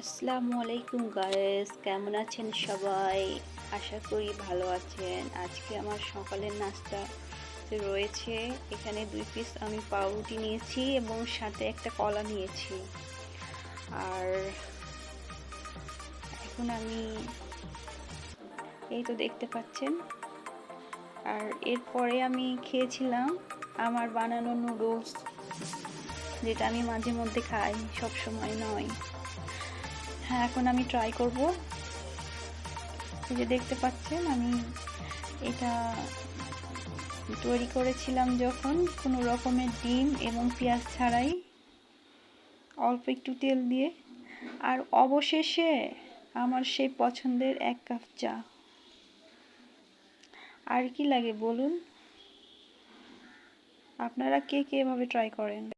আসসালামু আলাইকুম গায়েস কেমন আছেন সবাই? আশা করি ভালো আছেন। আজকে আমার সকালের নাস্তা রয়েছে। এখানে দুই পিস আমি পাউরুটি নিয়েছি এবং সাথে একটা কলা নিয়েছি। আর এখন আমি এই তো দেখতে পাচ্ছেন। আর এরপরে আমি খেয়েছিলাম আমার বানানো নুডলস যেটা আমি মাঝে মধ্যে খাই সব সময় নয়। হ্যাঁ এখন আমি ট্রাই করব। এই যে দেখতে পাচ্ছেন, আমি এটা তৈরি করেছিলাম যখন কোনো রকমের ডিম এবং পেঁয়াজ ছাড়াই। অল্প একটু তেল দিয়ে। আর অবশেষে আমার সেই পছন্দের এক কাপ চা। আর কি লাগে বলুন? আপনারা কে কে এভাবে ট্রাই করেন?